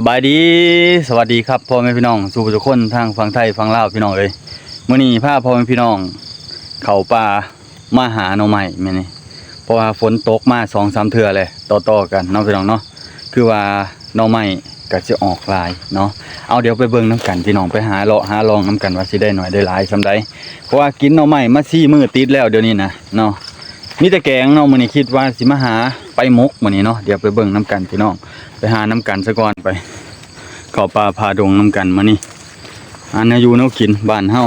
สบายดีสวัสดีครับพ่อแม่พี่น้องสู่ทุกคนทางฝั่งไทยฝั่งลาวพี่น้องเอ้ยมื้อนี้พาพ่อแม่พี่น้อง เข้าป่ามาหาหน่อไม้แม่นี่เพราะว่าฝนตกมา2-3เทื่อเลยต่อๆกันเนาะพี่น้องเนาะคือว่าหน่อไม้ก็จะออกลายเนาะเอาเดี๋ยวไปเบิ่งน้ำกันพี่น้องไปหาเลาะหาลองน้ำกันว่าสิได้หน่อยได้หลายซำใดเพราะว่ากินหน่อไม้มา4มื้อติดแล้วเดี๋ยวนี้นะเนาะ มีแต่แกงเนาะมื้อนี้คิดว่าสิมาหาไปมกมื้อนี้เนาะเดี๋ยวไปเบิ่งน้ำกันพี่น้องไปหาน้ำกันซะก่อนไปข้าป่าพาดงน้ำกันมานี่อันนี้อยู่แนวกินบ้านเฮา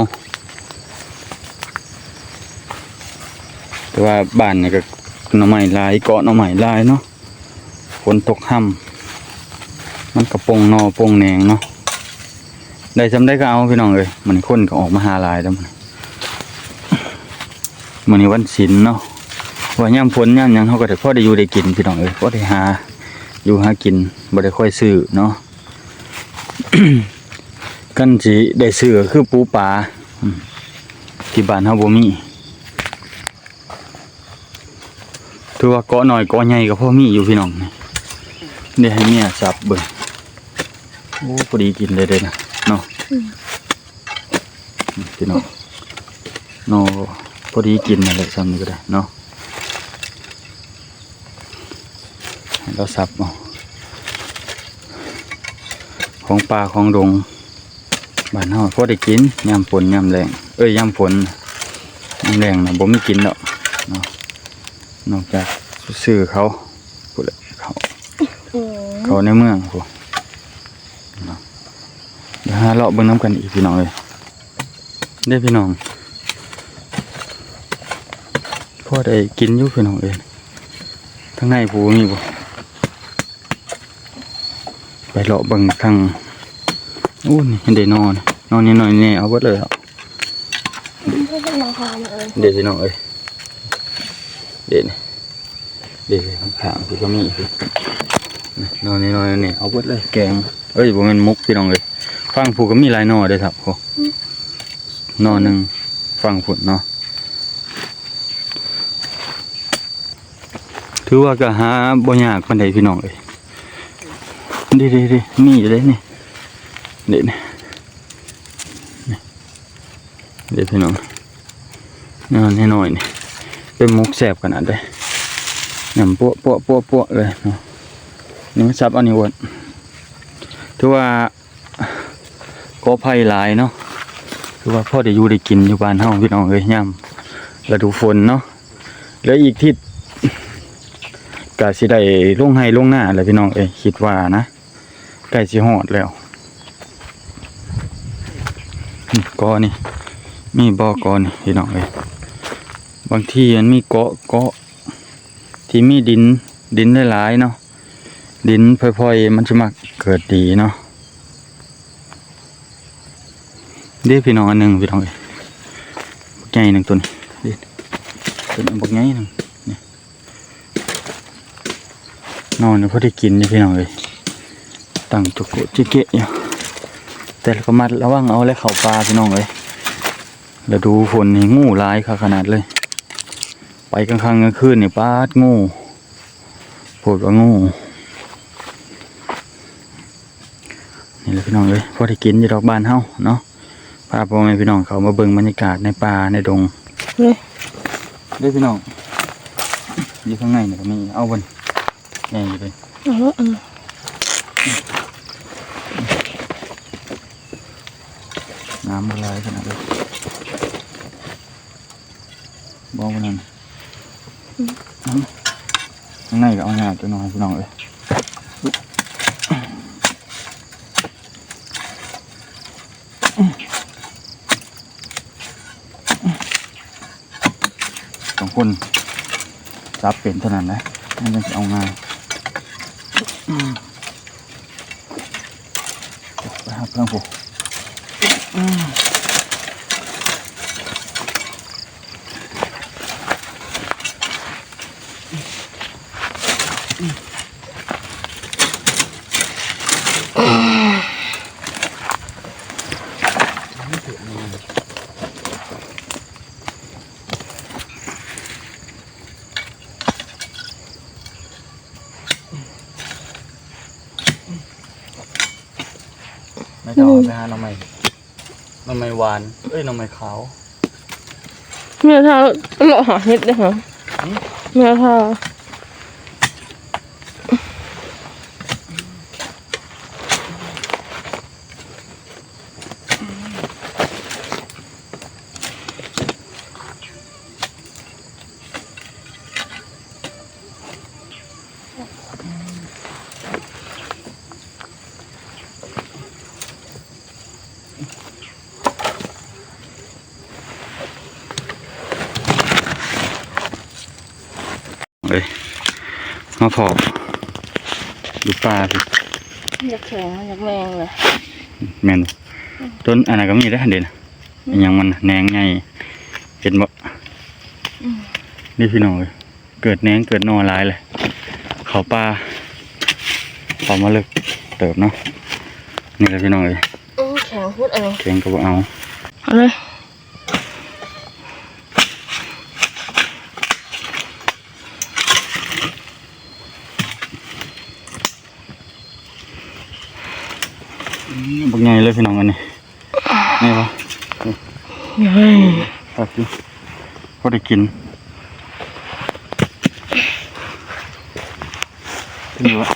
แต่ว่าบ้านนี่ก็หน่อไม้ลายเกาะหน่อไม้ลายเนาะฝนตกห่ำมันกระปงนอปงแหนงเนาะได้จำได้ก็เอาพี่น้องเลยมันคนก็ออกมาหาลายแล้วมันมันนี้วันศิลเนาะ ว่าย่ำฝนย่ำยังเขาก็ได้พ่อได้อยู่ได้กินพี่น้องเลยพ่อได้หาอยู่หากินบ่ได้ค่อยซื้อเนาะกันสิได้ซื้อคือปูปลาที่บ้านเฮาบ่มีถือว่าเกาะหน้อยเกาะใหญ่ก็พ่อมีอยู่พี่น้องนี่เดี๋ยวให้เมียสับเบิ่งโอ้พอดีกินเลยเด้นะเนาะพี่น้องเนาะพอดีกินนั่นแหละซ้ำนี่ก็ได้เนาะให้ เราสับเอาของป่าของดงบ้านเฮาพอได้กินยามฝนยามแรงเอ้ยยามฝนยามแรงนะบ่มีกินดอกเนาะนอกจากซื้อเขาพูดเลยเขาโอ้เขาในเมืองพวกเนาะเดี๋ยวหาเลาะเบิ่งน้ำกันอีกพี่น้องเลยได้พี่น้องพอได้กินอยู่พี่น้องเอ้ยทั้งในผู้มีบ่ ไปเลาะเบิ่งทางอู้นี่เห็นได้นอนนอนนี่นอนนี่เอาเบิดเลยครับไม่เป็นน้องพามาเอ้ยเด็ดพี่น้องเอ้ยเด็ดนี่เด็ดข้างข้างพี่ก็มีพี่นี่นอนนี่นอนนี่เอาเบิดเลยแกงเอ้ยบ่แม่นมุกพี่น้องเอ้ยฟังผู้ก็มีหลายหนอเด้อครับโหนอหนึงฟังพุ่นเนาะถือว่าก็หาบ่ยากปานใดพี่น้องเอ้ย ดิดิดิมีอยู่เด้นี่เด็ดนี่นี่เด็ดพี่น้องนอนให้หน่อยนี่เป็นมุกแสบขนาดเลยหนำปัวปัวปัวปัวเลยเนาะนี่มันซับอันนี้วนถือว่าก็ไผ่หลายเนาะถือว่าพ่อได้อยู่ได้กินอยู่บ้านเฮาพี่น้องเอ้ยย่ำฤดูฝนเนาะแล้วอีกทิศก็สิได้ลงให้ลงหน้าแหละพี่น้องเอ้ยคิดว่านะ ใกล้สิฮอดแล้วนี่ก็นี่ มีบ่อก่อนพี่น้องเอ้ยบางทีมันมีเกาะเกาะที่มีดินดินหลายๆเนาะดินพลอยๆมันจะมาเกิดดีเนาะเดี๋ยวพี่น้องอันหนึ่งพี่น้องเอ้ยบักใหญ่หนึ่งตัวนี้ตัวนี้บักใหญ่หนึ่งนอนเนี่ยพอได้กินนี่พี่น้องเอ้ย ตั้งจุกโกะจิเกะอยู่แต่ก็มัดระวังเอาและเข่าปลาพี่น้องเอ้ยแล้วดูฝนนี่งูร้ายค่ะขนาดเลย ไปกลางค่ำกลางคืนนี่ปาดงูปวดว่างูนี่แหละพี่น้องเลยพอได้กินอยู่ดอกบานเฮาเนาะพาพ่อแม่พี่น้องเขามาเบิ่งบรรยากาศในป่าในดงเฮ้ยเด้อพี่น้องอยู่ข้างในนี่ก็มีเอาบนแน่อยู่เลย น้ำมันไหลขนาดเลยบอกว่านั่นอืมข้างในก็เอาหนาตัวน้อยพี่น้องเอ้ยสองคนจับเป็นเท่านั้นนะมันจะเอาง่ายอืมไปหาเพื่อนผม เไม่ต้องไป หาหน่อไม้หน่อไม้หวาน เอ้ยหน่อไม้ขาว เมียทาเลาะหาเห็ดเลยค่ะอืมเมียทา เอ้ยมาพอกดูปลาสิอยากแข็งอยากแมงเลยแม่นบ่ต้นอันนั้นก็มีได้อหันเด่นอหยังมันแหนงไงเห็นบ่นี่พี่น้องเอ้ยเกิดแหนงเกิดหนอหลายเลย เขาปลาเขามาเลิกเติบเนาะนี่แหละพี่น้องเอ้ยอื้อแข็งพูดเองเก่งก็บ่เอาเอาเลย บักใหญ่เลยพี่น้องอันนี้นี่ปะเฮ้ยครับพี่พอได้กินนี่วะ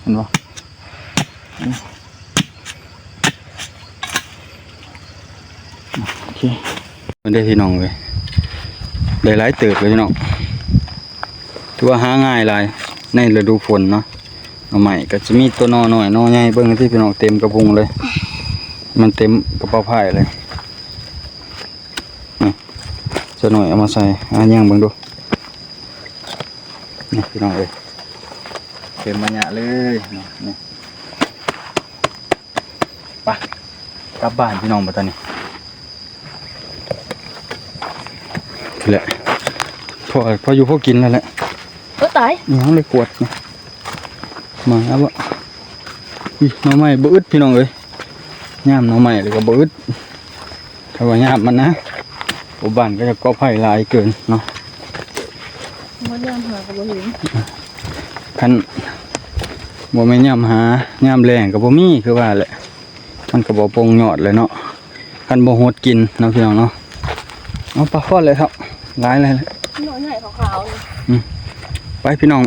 เห็นปะโอเคมันได้พี่น้องเลยได้หลายเติบเลยพี่น้อง ถือว่าหาง่ายหลายในฤดูฝนเนาะเอาใหม่ก็จะมีตัวนอหน่อยนอใหญ่เบิ่งที่พี่น้องเต็มกระพุงเลย มันเต็มกระเป๋าผ้าเลยนี่จะหน่อยเอามาใส่อ่านย่างเบิ่งดูนี่พี่น้องเอ้ยเต็มมาหยะเลยนี่นี่ไปกลับบ้านพี่น้องบัดตอนนี้แหละพอพออยู่พอกินแล้วแหละ ตายยังเลยกวดนะมาแล้วบ่อีหน้องใหม่บ่อึดพี่น้องเอ้ยย่ามหน้องใหม่เลยก็บ่อึดถ้าว่าย่ามมันนะอุบ้านก็จะก่อไผ่หลายเกินเนาะมันย่างหากับบ่เห็นคันบ่แม่นย่ามหาย่ามแรงก็บ่มีคือว่าแหละมันก็บ่โปร่งยอดเลยเนาะคันบ่โหดกินเนาะพี่น้องเนาะเอาปลาฟอดเลยครับหลายเลยแหละหน่อยใหญ่ขาวๆเลย ไปพี่น้อง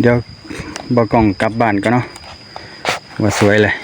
เดี๋ยวบอกกล่องกลับบ้านกันเนาะว่าสวยเลย